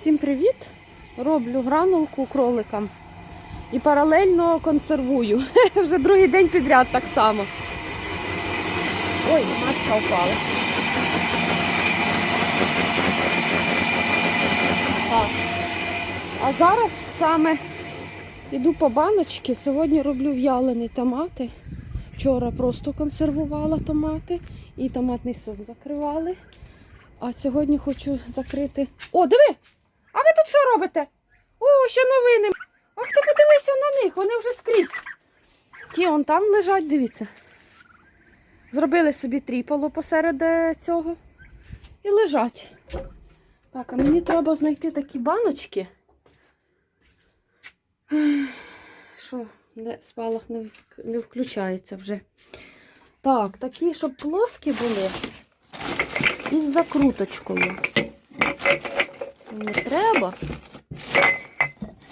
Всім привіт! Роблю гранулку кроликам і паралельно консервую. Вже другий день підряд так само. Ой, маска впала. Так. А зараз саме йду по баночки. Сьогодні роблю в'ялені томати. Вчора просто консервувала томати і томатний сок закривали. А сьогодні хочу закрити. О, диви! А ви тут що робите? О, ще новини. Ах ти подивися на них, вони вже скрізь. Ті он там лежать, дивіться. Зробили собі тріпало посеред е, цього і лежать. Так, а мені треба знайти такі баночки. Що, не, спалах не, не включається вже. Так, такі, щоб плоскі були із закруточкою. Не треба.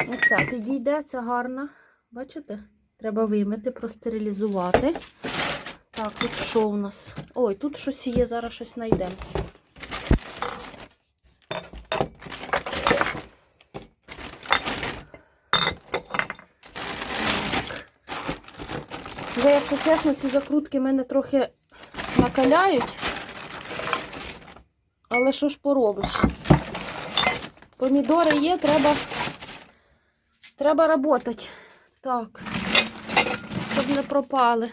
Оця підійде, ця гарна. Бачите? Треба вимити, простерилізувати. Так, тут що у нас? Ой, тут щось є, зараз щось знайдемо. Вже, якщо чесно, ці закрутки мене трохи накаляють. Але що ж поробиш? Помідори є, треба. Треба працювати. Так. Щоб не пропали.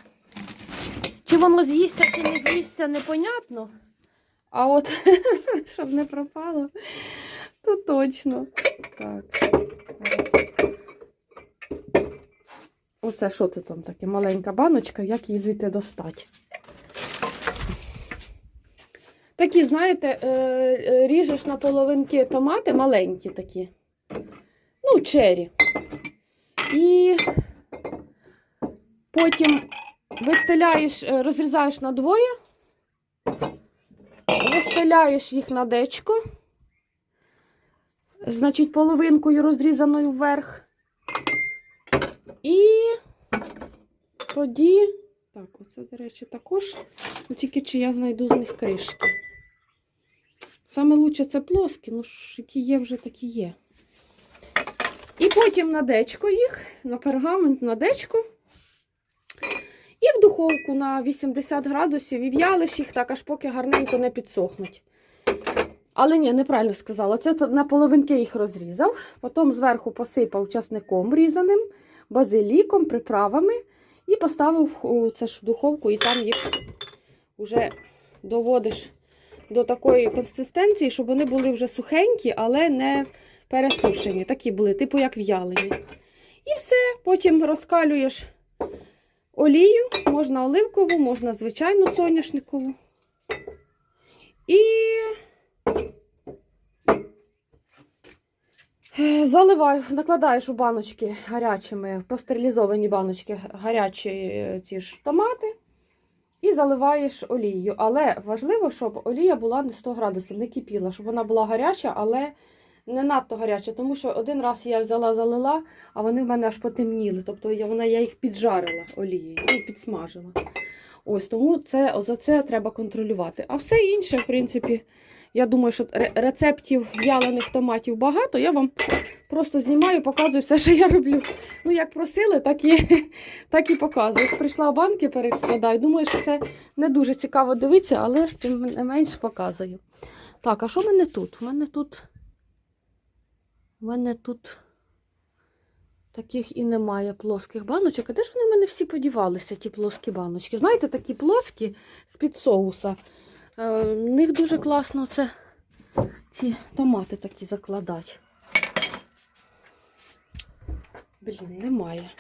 Чи воно з'їсться, чи не з'їсться, непонятно. А от, щоб не пропало, то точно. Так. Оце що це там таке? Маленька баночка, як її звідти достати? Такі, знаєте, е, е, ріжеш на половинки томати маленькі такі. Ну, чері. І потім вистеляєш, е, розрізаєш на двоє, вистеляєш їх на дечко, значить, половинкою розрізаною вверх. І тоді, так, оце, до речі, також, ну тільки чи я знайду з них кришки. Саме лучше це плоскі, ну які є, вже такі є. І потім на дечко їх, на пергамент, на дечко. І в духовку на 80 градусів і в'ялиш їх так, аж поки гарненько не підсохнуть. Але ні, неправильно сказала. Це на половинки їх розрізав, потім зверху посипав часником різаним, базиліком, приправами і поставив у це ж в духовку, і там їх вже доводиш до такої консистенції, щоб вони були вже сухенькі, але не пересушені. Такі були, типу як в'ялені. І все, потім розкалюєш олію, можна оливкову, можна звичайну соняшникову. І е, заливаю, накладаєш у баночки гарячими, простерилізовані баночки гарячі е, ці ж томати. І заливаєш олією. Але важливо, щоб олія була не 100 градусів, не кипіла, щоб вона була гаряча, але не надто гаряча. Тому що один раз я взяла, залила, а вони в мене аж потемніли. Тобто я, вона, я їх піджарила олією і підсмажила. Ось тому це, за це треба контролювати. А все інше, в принципі, я думаю, що рецептів в'ялених томатів багато. Я вам просто знімаю, показую все, що я роблю. Ну, як просили, так і, так і показую. От Прийшла в банки, перескладаю. Думаю, що це не дуже цікаво дивитися, але тим не менш показую. Так, а що в мене тут? У мене тут. У мене тут таких і немає плоских баночок. А де ж вони в мене всі подівалися, ті плоскі баночки? Знаєте, такі плоскі з-під соуса. Е, в них дуже класно це ці томати такі закладати. Блін, немає.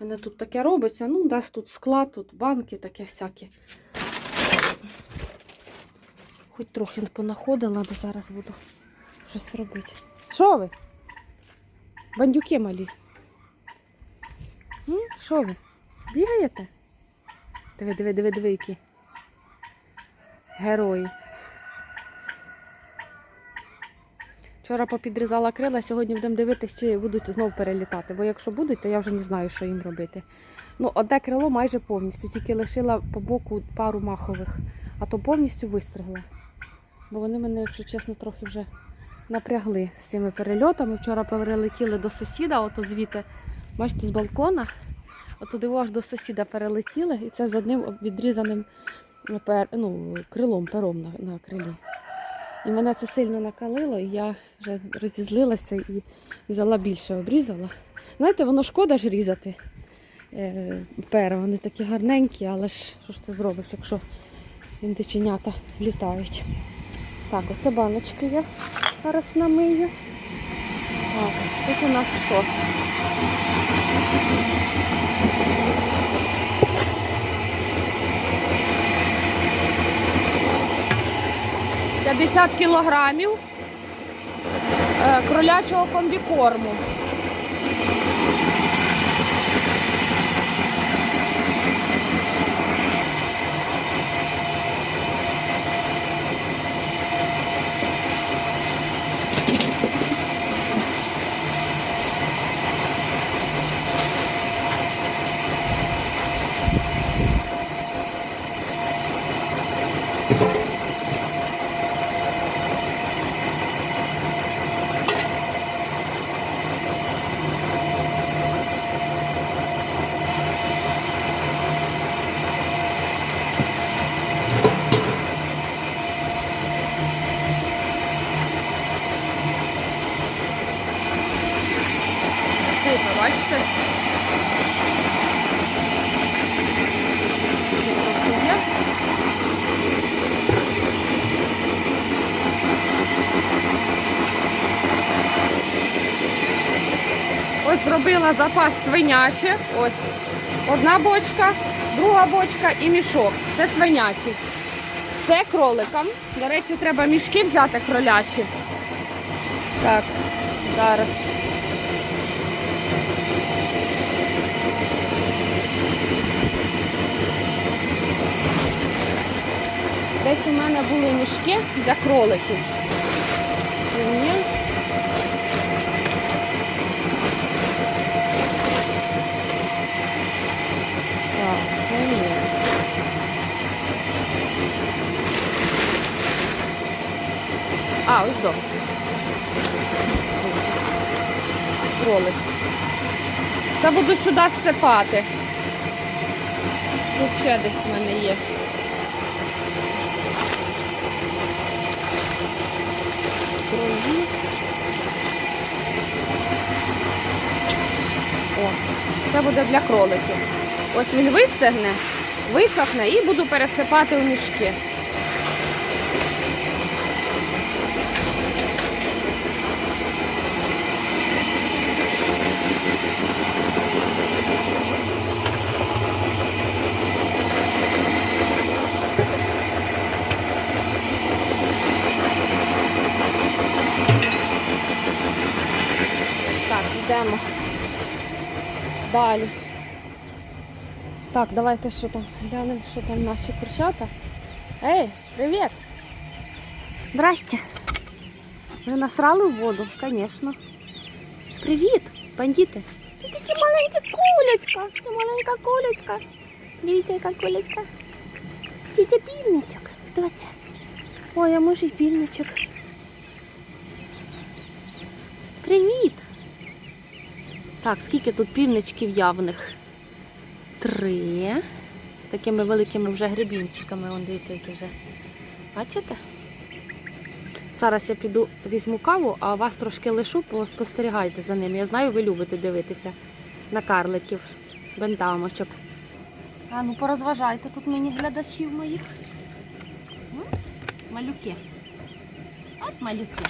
У мене тут таке робиться. Ну, десь тут склад, тут банки, таке всяке. Хоч трохи понаходила, де зараз буду щось робити. Що ви? Бандюки малі. Що ви? Бігаєте? Диви, диви, диви, диви, які. Герої. Вчора попідрізала крила, сьогодні будемо дивитися, чи будуть знов перелітати. Бо якщо будуть, то я вже не знаю, що їм робити. Ну, одне крило майже повністю, тільки лишила по боку пару махових, а то повністю вистригла. Бо вони мене, якщо чесно, трохи вже напрягли з цими перельотами. Вчора перелетіли до сусіда, ото звідти, бачите, з балкона. От туди аж до сусіда перелетіли, і це з одним відрізаним пер, ну, крилом, пером на, на крилі. І мене це сильно накалило, і я вже розізлилася і взяла більше, обрізала. Знаєте, воно шкода ж різати е, пера, вони такі гарненькі, але ж що ж ти зробиш, якщо індиченята літають. Так, оце баночки я зараз намию. Так, тут у нас що? П'ятдесят кілограмів е, кролячого комбікорму. Сильно, бачите? Трохи є. Зробила запас свиняче. Ось одна бочка, друга бочка і мішок. Це свинячий. Це кроликам. До речі, треба мішки взяти кролячі. Так, зараз. Десь у мене були мішки для кроликів. Ні. Так, це ні. А, ось до. Кролик. Це буду сюди всипати. Тут ще десь в мене є. крові. О, це буде для кроликів. Ось він вистигне, висохне і буду пересипати у мішки. йдемо. Далі. Так, давайте що там, глянемо, що там наші курчата. Ей, привіт! Здрасте. Ви насрали в воду? Звісно. Привіт, бандити. Ти такі маленькі кулечка. Ти маленька кулечка. Дивіться, яка кулечка. Дітя півничок. Хто це? Ой, а може й півничок. Так, скільки тут півничків явних? Три. Такими великими вже гребінчиками. Вон дивіться, які вже. Бачите? Зараз я піду візьму каву, а вас трошки лишу, поспостерігайте за ними. Я знаю, ви любите дивитися на карликів, бентамочок. А ну порозважайте тут мені глядачів моїх. Малюки. От малюки.